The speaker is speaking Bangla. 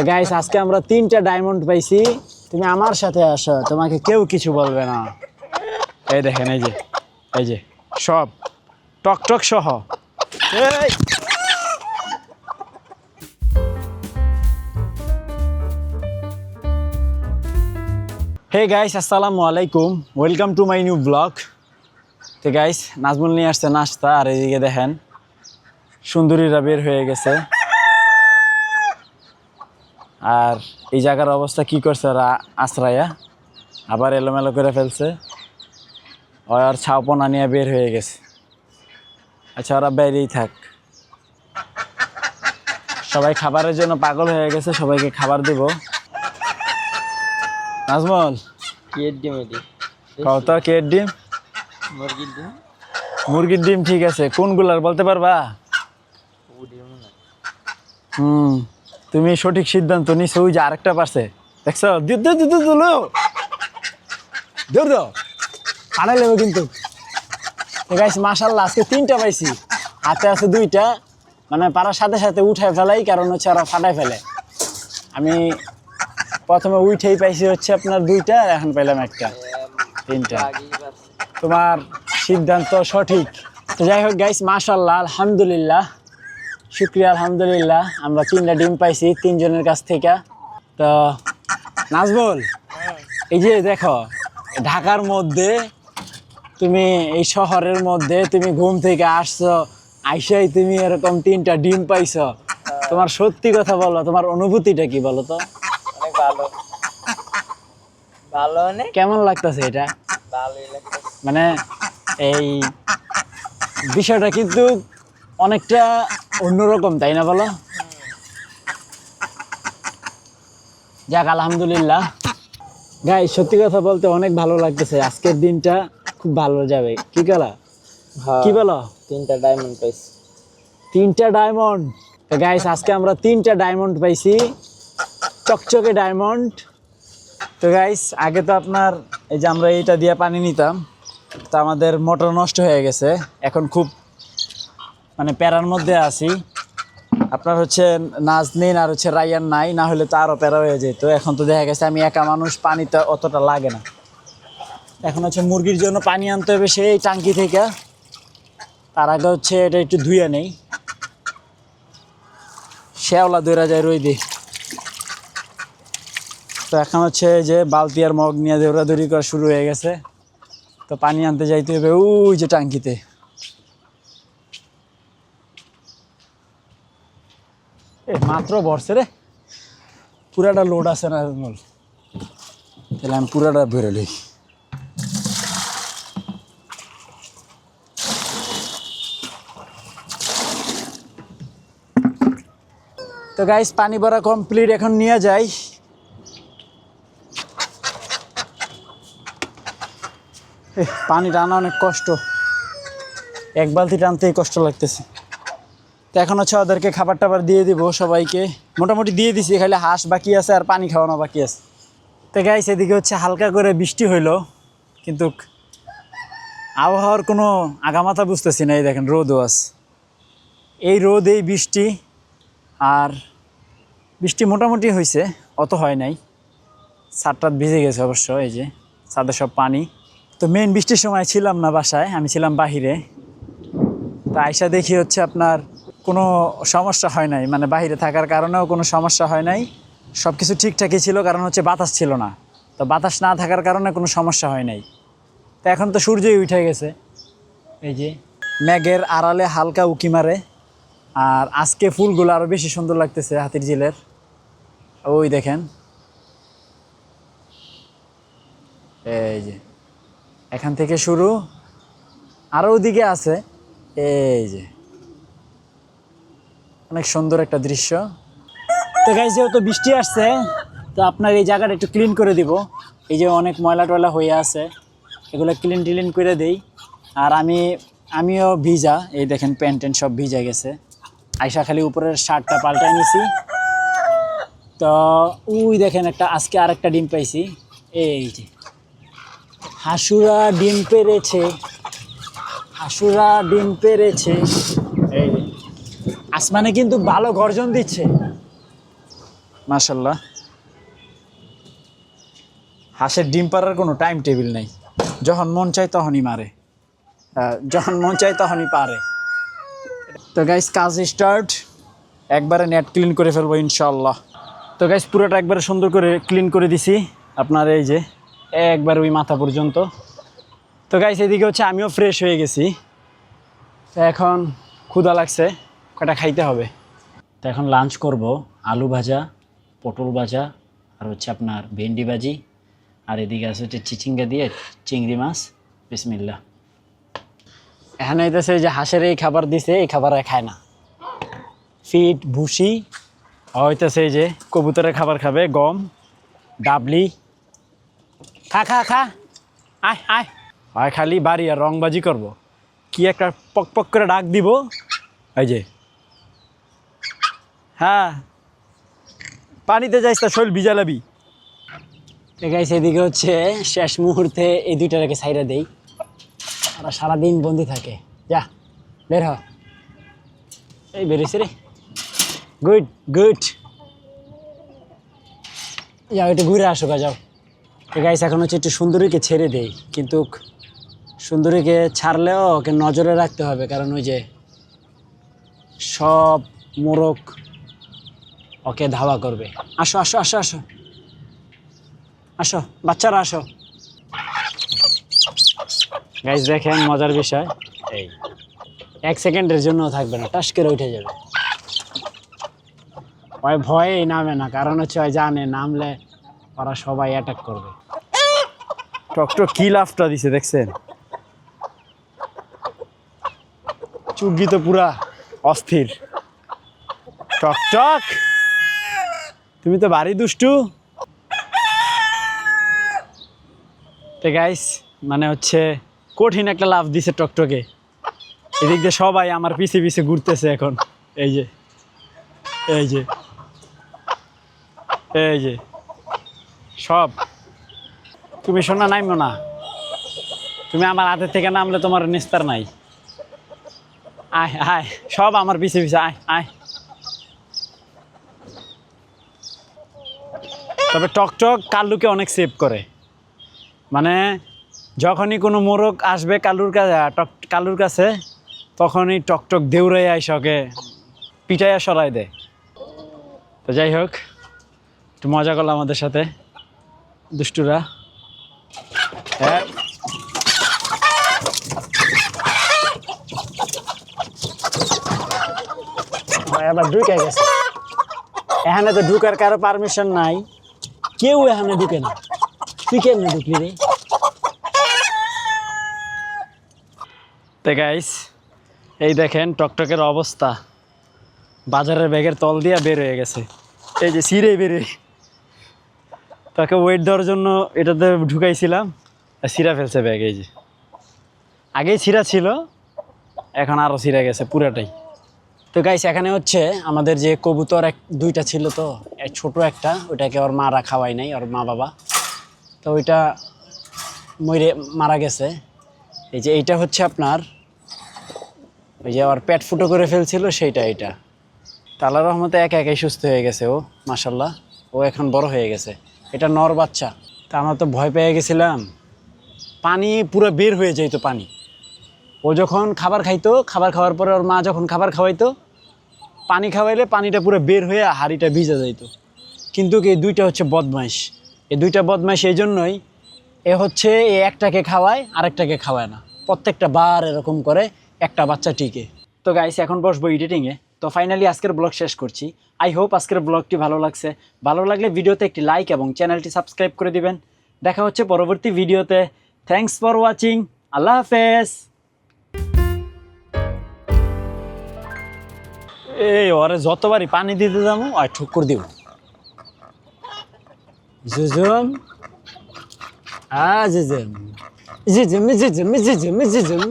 তো গাইস আজকে আমরা তিনটা ডায়মন্ড পাইছি। তুমি আমার সাথে আসো, তোমাকে কেউ কিছু বলবে না। এই দেখেন, এই যে এই যে, সব টক টক সহ হে গাইস আসসালামু আলাইকুম। Welcome to my new blog তো গাইস নাজমুল নিয়ে আসছে নাস্তা, আর এদিকে দেখেন, সুন্দরীরা বের হয়ে গেছে। আর এই জায়গার অবস্থা কি করছে ওরা? আশ্রয়া আবার এলোমেলো করে ফেলছে। আর ছাউপনা নিয়ে বের হয়ে গেছে। আচ্ছা ওরা বাইরেই থাক। সবাই খাবারের জন্য পাগল হয়ে গেছে সবাইকে খাবার দিব। নাজমল? কেট ডিম কত কেট ডিম? মুরগির ডিম। মুরগির ডিম ঠিক আছে। কোনগুলার বলতে পারবা? হুম। তুমি সঠিক সিদ্ধান্ত নিছো, ওই যে আরেকটা পারছে। দেখছ? দিলো দাও আড়াই লেবো কিন্তু। গাইস মাশাল্লাহ আজকে তিনটা পাইছি। হাতে আছে দুইটা। মানে পারার সাথে সাথে উঠায় ফেলাই, কারণ হচ্ছে ওরা ফাটায় ফেলে। আমি প্রথমে উঠেই পাইছি হচ্ছে আপনার দুইটা এখন পেলাম একটা। তিনটা। তোমার সিদ্ধান্ত সঠিক। তো যাই হোক গাইস মাশাল্লাহ আলহামদুলিল্লাহ। শুক্রিয়া আলহামদুলিল্লাহ। আমরা তিনটা ডিম পাইছি তিনজনের কাছ থেকে। তো নাজবুল এই যে দেখো ঢাকার মধ্যে তুমি এই শহরের মধ্যে তুমি ঘুম থেকে আসছো আইসাই তুমি এরকম তিনটা ডিম পাইছো। তোমার সত্যি কথা বলো তোমার অনুভূতিটা কি বলো তো? অনেক ভালো। ভালো অনেক কেমন লাগতেছে এটা? ভালোই মানে এই বিষয়টা কিন্তু অনেকটা অন্যরকম তাই না বলো? যাক আলহামদুলিল্লাহ। গাই সত্যি কথা বলতে অনেক ভালো লাগতেছে। আজকের দিনটা খুব ভালো যাবে। কি কলা কি বলো? তিনটা ডায়মন্ড পাইছি। তিনটা ডায়মন্ড তো গাইস আজকে আমরা তিনটা ডায়মন্ড পাইছি। চকচকে ডায়মন্ড তো গাইস আগে তো আপনার এই যে আমরা এইটা দিয়ে পানি নিতাম তো আমাদের মোটর নষ্ট হয়ে গেছে। এখন খুব মানে প্যারার মধ্যে আছি। আপনার হচ্ছে নাজনিন আর হচ্ছে রায়ান নাই, না হলে তো আরও প্যারা হয়ে যেত। এখন তো দেখা গেছে আমি একা মানুষ, পানিতে অতটা লাগে না। এখন হচ্ছে মুরগির জন্য পানি আনতে হবে সেই টাঙ্কি থেকে। তার আগে হচ্ছে এটা একটু ধুয়ে নেই। শ্যাওলা দৌড়া যায় রই তো এখন হচ্ছে যে বালতি আর মগ নিয়ে দৌড়াদৌড়ি করা শুরু হয়ে গেছে। তো পানি আনতে যাইতে হবে ওই যে টাঙ্কিতে এ মাত্র বর্ষে রে। পুরাটা লোড আছে না তাহলে আমি পুরাটা ভরে লই। তো গাইস পানি ভরা কমপ্লিট এখন নিয়ে যাই। পানি টানা অনেক কষ্ট। এক বালতি টানতেই কষ্ট লাগতেছে। তো এখন হচ্ছে ওদেরকে খাবার টাবার দিয়ে দিব সবাইকে। মোটামুটি দিয়ে দিছি, খালি হাঁস বাকি আছে আর পানি খাওয়ানো বাকি আছে। তো গাইস এদিকে হচ্ছে হালকা করে বৃষ্টি হইল, কিন্তু আবহাওয়ার কোনো আগামাথা বুঝতেছি না, এই দেখেন রোদও আছে। এই রোদ এই বৃষ্টি, আর বৃষ্টি মোটামুটি হয়েছে অত হয় নাই। ছাদটাত ভিজে গেছে অবশ্য, এই যে ছাদে সব পানি। তো মেন বৃষ্টির সময় ছিলাম না বাসায়, আমি ছিলাম বাহিরে। তো আয়সা দেখি হচ্ছে আপনার কোনো সমস্যা হয় নাই। মানে বাইরে থাকার কারণেও কোনো সমস্যা হয় নাই। সব কিছু ঠিকঠাকই ছিল, কারণ হচ্ছে বাতাস ছিল না। তো বাতাস না থাকার কারণে কোনো সমস্যা হয় নাই। তো এখন তো সূর্যই উঠে গেছে। এই যে মেঘের আড়ালে হালকা উকি মারে। আর আজকে ফুলগুলো আরও বেশি সুন্দর লাগতেছে হাতির ঝিলের। ওই দেখেন। এই যে এখান থেকে শুরু। আরও ওদিকে আছে। এই যে অনেক সুন্দর একটা দৃশ্য। তো গাইজ যেহেতু বৃষ্টি আসছে, তো আপনার এই জায়গাটা একটু ক্লিন করে দিব। এই যে অনেক ময়লা টয়লা হয়ে আছে, এগুলো ক্লিন টিলিন করে দেই। আর আমি, আমিও ভিজা, এই দেখেন প্যান্ট সব ভিজা গেছে। আইসা খালি উপরের শার্টটা পাল্টায় নিছি। তো ওই দেখেন একটা, আজকে আর একটা ডিম পাইছি। এই যে, হাসুরা ডিম পেরেছে, হাসুরা ডিম পেরেছে। আসমানে কিন্তু ভালো গর্জন দিচ্ছে। মাশাল্লাহ হাঁসের ডিম পাড়ার কোনো টাইম টেবিল নেই। যখন মন চায় তখনই মারে। যখন মন চায় তখনই পারে। তো গাইস কাজ স্টার্ট একবারে নেট ক্লিন করে ফেলব ইনশাল্লাহ তো গাইস পুরোটা একবারে সুন্দর করে ক্লিন করে দিছি। আপনার এই যে, একবার ওই মাথা পর্যন্ত। তো গাইস এদিকে হচ্ছে আমিও ফ্রেশ হয়ে গেছি। এখন ক্ষুধা লাগছে। কটা খাইতে হবে? তো এখন লাঞ্চ করব আলু ভাজা পটল ভাজা আর হচ্ছে আপনার ভেন্ডি ভাজি আর এদিকে আছে হচ্ছে চিচিঙ্গা দিয়ে চিংড়ি মাছ বিসমিল্লা এখানে হইতেছে যে হাঁসের এই খাবার দিছে এই খাবার খায় না। ফিট ভুসি হইতেছে যে কবুতরের খাবার খাবে গম ডাবলি। খা খা খা। আয় আয়। আয় খালি বাড়ি আর রংবাজি করব। কি একটা পক পক করে ডাক দিব। এই যে হ্যাঁ। পানিতে যাইস তা শৈল ভিজালাবি গাইছে এদিকে হচ্ছে শেষ মুহূর্তে এই দুইটাকে সাইডে দেই। ওরা সারাদিন বন্দি থাকে। যা, বের হ। এই বেরিয়েছে রে। Good good. যাও, একটু ঘুরে আসো গা, যাও। গাইস, এখন হচ্ছে একটু সুন্দরীকে ছেড়ে দেই। কিন্তু সুন্দরীকে ছাড়লেও ওকে নজরে রাখতে হবে। কারণ ওই যে সব মোরগ ওকে ধাওয়া করবে। আসো আসো আসো আসো। আসো, বাচ্চারা আসো। গাইজ দেখেন, মজার বিষয়। এই, এক সেকেন্ডের জন্য থাকবে না, টাস করে উঠে যাবে। ওই ভয়েই নামে না, কারণ হচ্ছে ওই জানে, নামলে ওরা সবাই অ্যাটাক করবে। টকটক কি লাফটা দিছে, দেখছেন? চুগি তো পুরা অস্থির। টকটক তুমি তো ভারী দুষ্টু। গাইস মানে হচ্ছে কঠিন একটা লাভ দিছে টকটকে। এদিক দিয়ে সবাই আমার পিছে পিছে ঘুরতেছে এখন। এই যে এই যে এই যে, সব। তুমি শোনা নাইমো না। তুমি আমার হাতের থেকে নামলে তোমার নিস্তার নাই। আয় আয়, সব আমার পিছে পিছে, আয় আয়। তবে টকটক কাল্লুকে অনেক সেভ করে। মানে যখনই কোনো মোরগ আসবে কালুর কাছে টক কালুর কাছে, তখনই টকটক দেউড়াই আইসে ওকে পিটাইয়া সরাই দেয়। তো যাই হোক, একটু মজা করল আমাদের সাথে, দুষ্টুরা। হ্যাঁ। আবার ঢুকে গেছে। এখানে তো ঢুকার কারও পারমিশন নাই। কেউ এখানে ঢুকে না। তুই কেমনে ঢুকলি রে? তো গাইস এই দেখেন টকটকের অবস্থা। বাজারের ব্যাগের তল দিয়া বের হয়ে গেছে। এই যে সিরে বেরে তাকে ওয়েট দেওয়ার জন্য এটাতে ঢুকাইছিলাম, আর সিরা ফেলছে ব্যাগ, এই যে। আগেই ছিঁড়া ছিল, এখন আরও ছিঁড়ে গেছে পুরাটাই। তো গাইস এখানে হচ্ছে আমাদের যে কবুতর এক দুইটা ছিল তো ছোট একটা, ওইটাকে ওর মারা খাওয়াই নাই, ওর মা বাবা। তো ওইটা মরে, মারা গেছে। এই যে এইটা হচ্ছে আপনার, ওই যে ওর পেট ফুটো করে ফেলছিল, সেইটা এটা। তালা রহমতে একা একাই সুস্থ হয়ে গেছে ও মাসাল্লাহ ও এখন বড় হয়ে গেছে। এটা নর বাচ্চা। তা আমরা তো ভয় পেয়ে গেছিলাম। পানি পুরো বের হয়ে যেত পানি। ও যখন খাবার খাইতো, খাবার খাওয়ার পরে ওর মা যখন খাবার খাওয়াইতো, পানি খাওয়াইলে পানিটা পুরো বের হয়ে হাঁড়িটা ভিজে যাইতো। কিন্তু এই দুইটা হচ্ছে বদমাইশ। এই দুইটা বদমাইশ এই জন্যই এ হচ্ছে এ একটাকে খাওয়ায়, আরেকটাকে খাওয়ায় না। প্রত্যেকটা বার এরকম করে একটা বাচ্চা টিকে। তো গাইস এখন বসবো এডিটিংয়ে তো ফাইনালি আজকের ব্লগ শেষ করছি। আই হোপ আজকের ব্লগটি ভালো লাগছে। ভালো লাগলে ভিডিওতে একটি লাইক এবং চ্যানেলটি সাবস্ক্রাইব করে দিবেন। দেখা হচ্ছে পরবর্তী ভিডিওতে থ্যাংকস ফর ওয়াচিং আল্লাহ হাফেজ। এই ওরে যতবারই পানি দিতে যাব, আর ঠুকুর দিব। জুজুম। আ, জুজুম। জুজুম জুজুম জুজুম জুজুম।